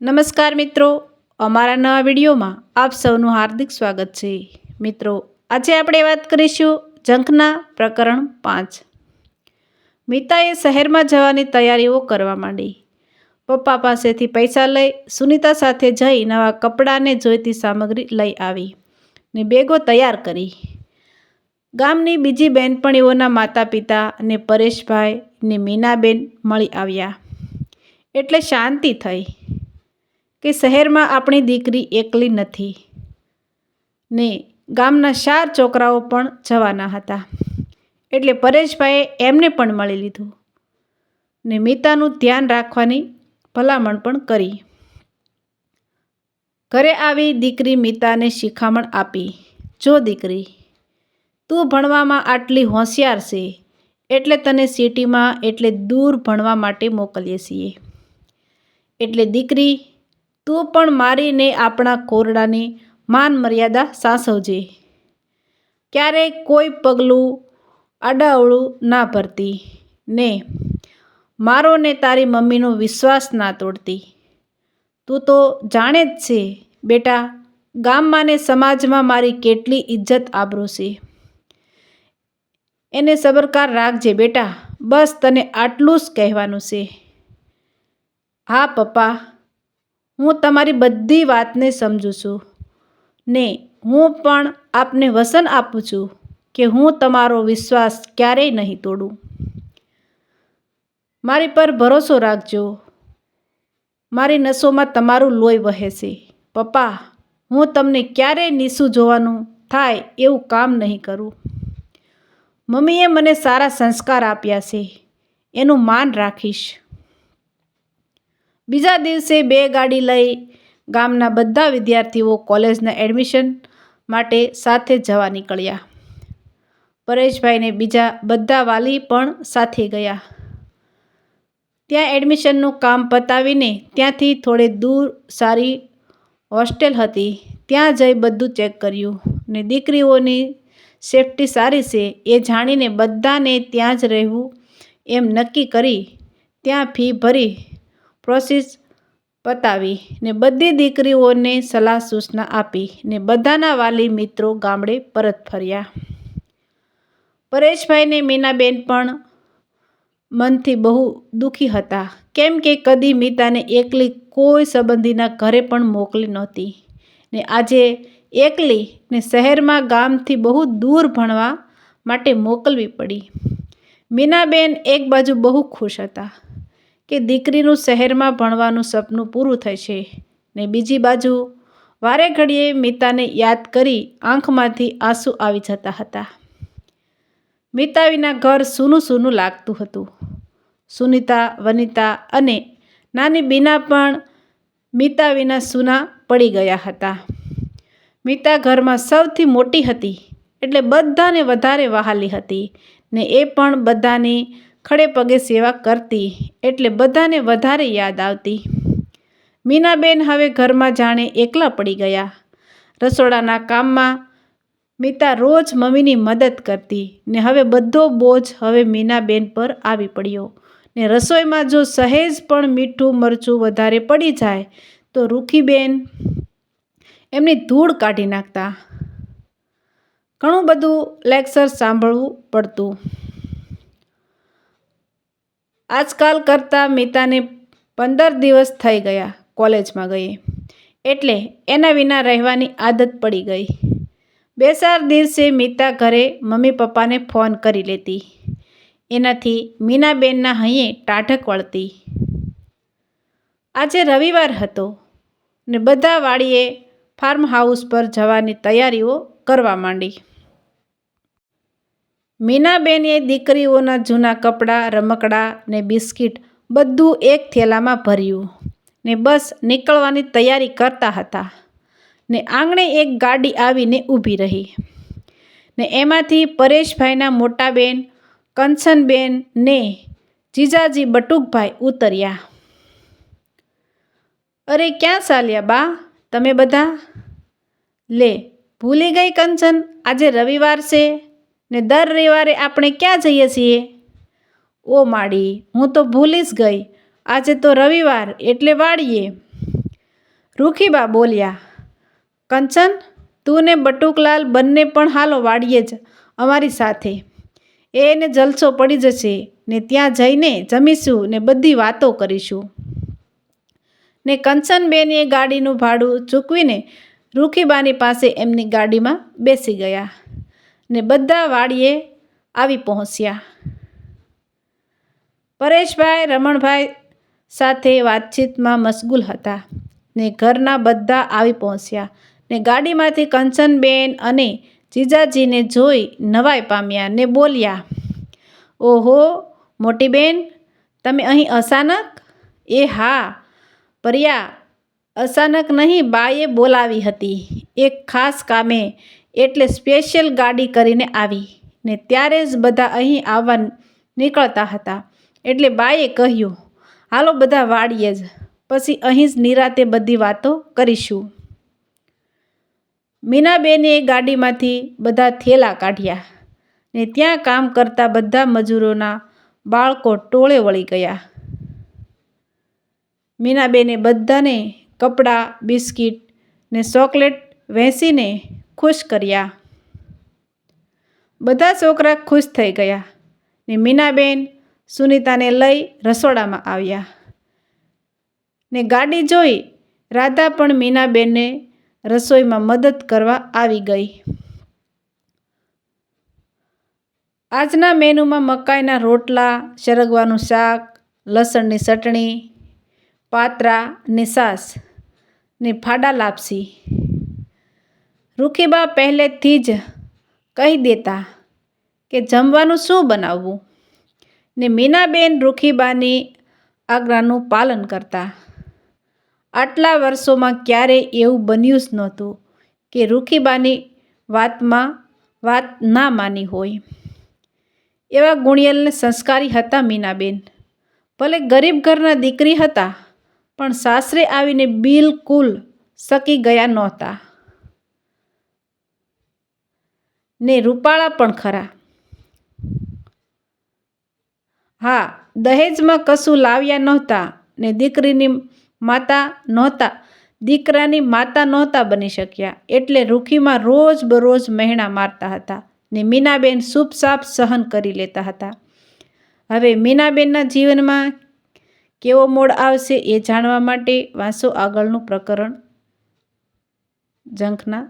નમસ્કાર મિત્રો, અમારા નવા વિડીયોમાં આપ સૌનું હાર્દિક સ્વાગત છે. મિત્રો, આજે આપણે વાત કરીશું જંખના પ્રકરણ પાંચ. મિતાએ શહેરમાં જવાની તૈયારીઓ કરવા માંડી. પપ્પા પાસેથી પૈસા લઈ સુનિતા સાથે જઈ નવા કપડાને જોઈતી સામગ્રી લઈ આવી ને બેગો તૈયાર કરી. ગામની બીજી બહેનપણીઓના માતા પિતા અને પરેશભાઈ ને મીનાબેન મળી આવ્યા. એટલે શાંતિ થઈ. કે શહેરમાં આપણી દીકરી એકલી નથી. ને ગામના ચાર છોકરાઓ પણ જવાના હતા. એટલે પરેશભાઈએ એમને પણ મળી લીધું. ને મીતાનું ધ્યાન રાખવાની ભલામણ પણ કરી. ઘરે આવી દીકરી મીતાને શિખામણ આપી, જો દીકરી, તું ભણવામાં આટલી હોશિયાર છે, એટલે તને સિટીમાં એટલે દૂર ભણવા માટે મોકલીએ છીએ. એટલે દીકરી તું પણ મારીને આપણા કોરડાની માન મર્યાદા સાસવજે. ક્યારેય કોઈ પગલું અડાવળું ના ભરતી. ને મારો ને તારી મમ્મીનો વિશ્વાસ ના તોડતી. તું તો જાણે જ છે, બેટા, ગામમાં ને સમાજમાં મારી કેટલી ઇજ્જત આબરૂ છે. એને સબરકાર રાખજે, બેટા, બસ તને આટલું જ કહેવાનું છે. હા, પપ્પા હું તમારી બધી વાતને સમજું છું. ને હું પણ આપને વસન આપું છું કે હું તમારો વિશ્વાસ ક્યારેય નહીં તોડું. મારી પર ભરોસો રાખજો. મારી નસોમાં તમારું લોહી વહે છે. પપ્પા, હું તમને ક્યારેય નીસું જોવાનું થાય એવું કામ નહીં કરું. મમ્મીએ મને સારા સંસ્કાર આપ્યા છે. એનું માન રાખીશ. બીજા દિવસે બે ગાડી લઈ ગામના બધા વિદ્યાર્થીઓ કોલેજના એડમિશન માટે સાથે જવા નીકળ્યા. પરેશભાઈને બીજા બધા વાલી પણ સાથે ગયા. ત્યાં એડમિશનનું કામ પતાવીને ત્યાંથી થોડે દૂર સારી હોસ્ટેલ હતી. ત્યાં જઈ બધું ચેક કર્યું ને દીકરીઓની સેફટી સારી છે એ જાણીને બધાને ત્યાં જ રહેવું એમ નક્કી કરી ત્યાં ફી ભરી પ્રોસેસ પતાવી ને બધી દીકરીઓને સલાહ સૂચના આપી ને બધાના વાલી મિત્રો ગામડે પરત ફર્યા. પરેશભાઈને મીનાબેન પણ મનથી બહુ દુઃખી હતા. કેમ કે કદી મીતાને એકલી કોઈ સંબંધીના ઘરે પણ મોકલી નહોતી ને આજે એકલી ને શહેરમાં ગામથી બહુ દૂર ભણવા માટે મોકલવી પડી. મીનાબેન એક બાજુ બહુ ખુશ હતા. કે દીકરીનું શહેરમાં ભણવાનું સપનું પૂરું થશે. ને બીજી બાજુ, વારે ઘડીએ મિતાને યાદ કરી આંખમાંથી આંસુ આવી જતા હતા. મિતા વિના ઘર સૂનું સૂનું લાગતું હતું. સુનિતા, વનિતા અને નાની બીના પણ મિતા વિના સૂના પડી ગયા હતા. મિતા ઘરમાં સૌથી મોટી હતી, એટલે બધાને વધારે વહાલી હતી ને એ પણ બધાની ખડે પગે સેવા કરતી એટલે બધાને વધારે યાદ આવતી. મીનાબેન હવે ઘરમાં જાણે એકલા પડી ગયા. રસોડાના કામમાં મીતા રોજ મમ્મીની મદદ કરતી ને હવે બધો બોજ હવે મીનાબેન પર આવી પડ્યો. ને રસોઈમાં જો સહેજ પણ મીઠું મરચું વધારે પડી જાય તો રૂખીબેન એમની ધૂળ કાઢી નાખતા. ઘણું બધું લેક્ચર સાંભળવું પડતું. આજકાલ કરતાં મીતાને પંદર દિવસ થઈ ગયા કોલેજમાં ગઈ. એટલે એના વિના રહેવાની આદત પડી ગઈ. બે ચાર દિવસે મીતા ઘરે મમ્મી પપ્પાને ફોન કરી લેતી. એનાથી મીનાબેનના હૈયે ટાઢક વળતી. આજે રવિવાર હતો ને બધા વાળીએ ફાર્મ હાઉસ પર જવાની તૈયારીઓ કરવા માંડી. મીનાબેને દીકરીઓના જૂના કપડાં, રમકડાં ને બિસ્કિટ બધું એક થેલામાં ભર્યું ને બસ નીકળવાની તૈયારી કરતા હતા ને આંગણે એક ગાડી આવીને ઊભી રહી ને એમાંથી પરેશભાઈના મોટા બેન કંચનબેન ને જીજાજી બટુકભાઈ ઉતર્યા. અરે, ક્યાં ચાલ્યા બા? તમે બધા? લે, ભૂલી ગઈ કંચન આજે રવિવાર છે. ને દર રવિવારે આપણે ક્યાં જઈએ છીએ? ઓ માડી, હું તો ભૂલી જ ગઈ. આજે તો રવિવાર, એટલે વાળીએ રૂખીબા બોલ્યા, કંચન, તું ને બટુકલાલ બંને પણ હાલો વાળીએ જ, અમારી સાથે. એને જલસો પડી જશે, ને ત્યાં જઈને જમીશું ને બધી વાતો કરીશું. ને કંચનબેન એ ગાડીનું ભાડું ચૂકવીને રૂખીબાની પાસે એમની ગાડીમાં બેસી ગયા. ને બધા વાડીએ આવી પહોંચ્યા. પરેશભાઈ, રમણભાઈ સાથે વાતચીતમાં મશગુલ હતા ને ઘરના બધા આવી પહોંચ્યા ને ગાડીમાંથી કંચનબેન અને જીજાજીને જોઈ નવાઈ પામ્યા ને બોલ્યા, ઓહો, મોટી બેન, તમે અહીં અચાનક? એ હા, પર્યા, અચાનક નહીં બાએ બોલાવી હતી. એક ખાસ કામે એટલે સ્પેશિયલ ગાડી કરીને આવી ને ત્યારે જ બધા અહીં આવવા નીકળતા હતા. એટલે બાએ કહ્યું, હાલો બધા વાડીએ જ, પછી અહીં જ નિરાતે બધી વાતો કરીશું. મીનાબેને ગાડીમાંથી બધા થેલા કાઢ્યા ને ત્યાં કામ કરતા બધા મજૂરોના બાળકો ટોળે વળી ગયા. મીનાબેને બધાને કપડાં, બિસ્કિટ ને ચોકલેટ વહેંચીને ખુશ કર્યા. બધા છોકરા ખુશ થઈ ગયા ને મીનાબેન સુનિતાને લઈ રસોડામાં આવ્યા ને ગાડી જોઈ રાધા પણ મીનાબેનને રસોઈમાં મદદ કરવા આવી ગઈ. આજના મેનુમાં મકાઈના રોટલા સરગવાનું શાક, લસણની ચટણી, પાત્રા ને સાસ ને ફાડા લાપસી. રૂખીબા પહેલેથી જ કહી દેતા કે જમવાનું શું બનાવવું? ને મીનાબેન રૂખીબાની આજ્ઞાનું પાલન કરતા. આટલા વર્ષોમાં ક્યારેય એવું બન્યું જ નહોતું કે રૂખીબાની વાતમાં વાત ના માની હોય. એવા ગુણિયલને સંસ્કારી હતા મીનાબેન. ભલે ગરીબ ઘરના દીકરી હતા, પણ સાસરે આવીને બિલકુલ સકી ગયા નહોતા. ને રૂપાળા પણ ખરા. હા, દહેજમાં કશું લાવ્યા નહોતા ને દીકરીની માતા નહોતા, દીકરાની માતા નહોતા બની શક્યા. એટલે રૂખીમાં રોજ બરોજ મહેણા મારતા હતા ને મીનાબેન સૂપસાપ સહન કરી લેતા હતા. હવે મીનાબેનના જીવનમાં કેવો મોડ આવશે એ જાણવા માટે વાંસો આગળનું પ્રકરણ ઝંખના